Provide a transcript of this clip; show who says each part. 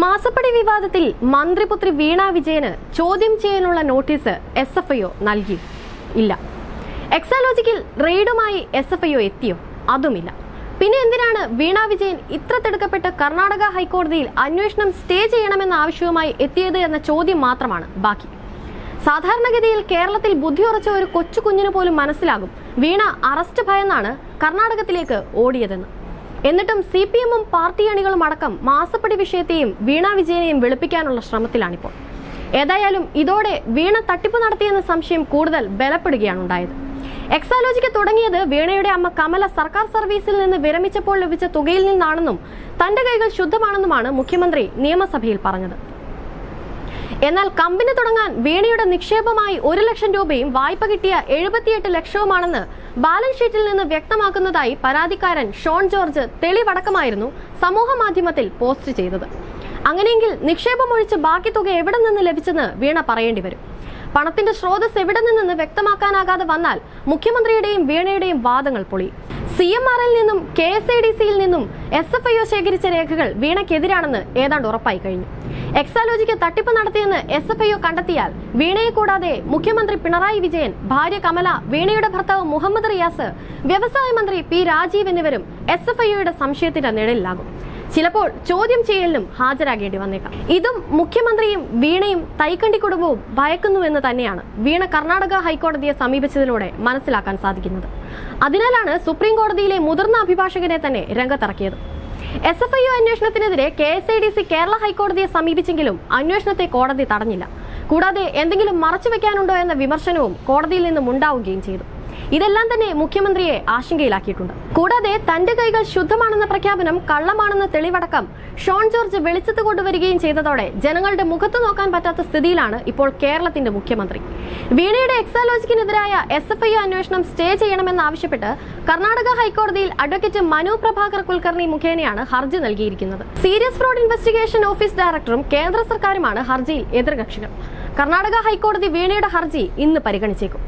Speaker 1: മാസപ്പടി വിവാദത്തിൽ മന്ത്രിപുത്രി വീണ വിജയന് ചോദ്യം ചെയ്യാനുള്ള നോട്ടീസ് എസ് എഫ് ഐ നൽകി. ഇല്ല. എക്സാലോജിക്കൽ റെയ്ഡുമായി എസ് എഫ് ഐ എത്തിയോ? അതുമില്ല. പിന്നെ എന്തിനാണ് വീണ വിജയൻ ഇത്ര തിടുക്കപ്പെട്ട് കർണാടക ഹൈക്കോടതിയിൽ അന്വേഷണം സ്റ്റേ ചെയ്യണമെന്ന ആവശ്യവുമായി എത്തിയത് എന്ന ചോദ്യം മാത്രമാണ് ബാക്കി. സാധാരണഗതിയിൽ കേരളത്തിൽ ബുദ്ധിയുറച്ച ഒരു കൊച്ചു കുഞ്ഞിന് പോലും മനസ്സിലാകും വീണ അറസ്റ്റ് ഭയന്നാണ് കർണാടകത്തിലേക്ക് ഓടിയതെന്ന്. എന്നിട്ടും സി പി എമ്മും പാർട്ടി അണികളും അടക്കം മാസപ്പടി വിഷയത്തെയും വീണ വിജയനെയും വെളുപ്പിക്കാനുള്ള ശ്രമത്തിലാണിപ്പോൾ. ഏതായാലും ഇതോടെ വീണ തട്ടിപ്പ് നടത്തിയെന്ന സംശയം കൂടുതൽ ബലപ്പെടുകയാണ് ഉണ്ടായത്. എക്സാലോജിക്ക് തുടങ്ങിയത് വീണയുടെ അമ്മ കമല സർക്കാർ സർവീസിൽ നിന്ന് വിരമിച്ചപ്പോൾ ലഭിച്ച തുകയിൽ നിന്നാണെന്നും തന്റെ കൈകൾ ശുദ്ധമാണെന്നുമാണ് മുഖ്യമന്ത്രി നിയമസഭയിൽ പറഞ്ഞത്. എന്നാൽ കമ്പനി തുടങ്ങാൻ വീണയുടെ നിക്ഷേപമായി ഒരു ലക്ഷം രൂപയും വായ്പ കിട്ടിയ എഴുപത്തിയെട്ട് ലക്ഷവുമാണെന്ന് ബാലൻസ് ഷീറ്റിൽ നിന്ന് വ്യക്തമാക്കുന്നതായി പരാതിക്കാരൻ ഷോൺ ജോർജ് തെളിവടക്കമായിരുന്നു സമൂഹ മാധ്യമത്തിൽ പോസ്റ്റ് ചെയ്തത്. അങ്ങനെയെങ്കിൽ നിക്ഷേപം ഒഴിച്ച് ബാക്കി തുക എവിടെ നിന്ന് ലഭിച്ചെന്ന് വീണ പറയേണ്ടി വരും. പണത്തിന്റെ സ്രോതസ് എവിടെ നിന്നെന്ന് വ്യക്തമാക്കാനാകാതെ വന്നാൽ മുഖ്യമന്ത്രിയുടെയും വീണയുടെയും വാദങ്ങൾ പൊളി. സി എം ആറിൽ നിന്നും കെ എസ് ഐ ഡി സിയിൽ നിന്നും എസ് എഫ് ഐ ഒ ശേഖരിച്ച രേഖകൾ വീണയ്ക്കെതിരാണെന്ന് ഏതാണ്ട് ഉറപ്പായി കഴിഞ്ഞു. എക്സാലോജിക്ക് തട്ടിപ്പ് നടത്തിയെന്ന് എസ് എഫ് ഐ കണ്ടെത്തിയാൽ വീണയെ കൂടാതെ മുഖ്യമന്ത്രി പിണറായി വിജയൻ ഭാര്യ കമല വീണയുടെ ഭർത്താവ് മുഹമ്മദ് റിയാസ് വ്യവസായ മന്ത്രി പി രാജീവ് എന്നിവരും എസ് എഫ് ഐയുടെ സംശയത്തിന്റെ നിഴലിലാകും. ചിലപ്പോൾ ചോദ്യം ചെയ്യലിനും ഹാജരാകേണ്ടി വന്നേക്കാം. ഇതും മുഖ്യമന്ത്രിയും വീണയും തൈക്കണ്ടി കുടുംബവും ഭയക്കുന്നുവെന്ന് തന്നെയാണ് വീണ കർണാടക ഹൈക്കോടതിയെ സമീപിച്ചതിലൂടെ മനസ്സിലാക്കാൻ സാധിക്കുന്നത്. അതിനാലാണ് സുപ്രീം കോടതിയിലെ മുതിർന്ന അഭിഭാഷകനെ തന്നെ രംഗത്തിറക്കിയത്. S F I O അന്വേഷണത്തിനെതിരെ K S I D C Kerala ഹൈക്കോടതിയെ സമീപിച്ചെങ്കിലും അന്വേഷണത്തെ കോടതി തടഞ്ഞില്ല. കൂടാതെ എന്തെങ്കിലും മറച്ചുവെക്കാനുണ്ടോ എന്ന വിമർശനവും കോടതിയിൽ നിന്നും ഉണ്ടാവുകയും ചെയ്തു. ഇതെല്ലാം തന്നെ മുഖ്യമന്ത്രിയെ ആശങ്കയിലാക്കിയിട്ടുണ്ട്. കൂടാതെ തന്റെ കൈകൾ ശുദ്ധമാണെന്ന പ്രഖ്യാപനം കള്ളമാണെന്ന തെളിവടക്കം ഷോൺ ജോർജ് വെളിച്ചത്ത് കൊണ്ടുവരികയും ചെയ്തതോടെ ജനങ്ങളുടെ മുഖത്ത് നോക്കാൻ പറ്റാത്ത സ്ഥിതിയിലാണ് ഇപ്പോൾ കേരളത്തിന്റെ മുഖ്യമന്ത്രി. വീണയുടെ എക്സാലോജിക്കിനെതിരായ എസ് എഫ് ഐ അന്വേഷണം സ്റ്റേ ചെയ്യണമെന്നാവശ്യപ്പെട്ട് കർണാടക ഹൈക്കോടതിയിൽ അഡ്വക്കേറ്റ് മനു പ്രഭാകർ കുൽക്കർണി മുഖേനയാണ് ഹർജി നൽകിയിരിക്കുന്നത്. സീരിയസ് ഫ്രോഡ് ഇൻവെസ്റ്റിഗേഷൻ ഓഫീസ് ഡയറക്ടറും കേന്ദ്ര സർക്കാരുമാണ് ഹർജിയിൽ എതിർകക്ഷികൾ. കർണാടക ഹൈക്കോടതി വീണയുടെ ഹർജി ഇന്ന് പരിഗണിച്ചേക്കും.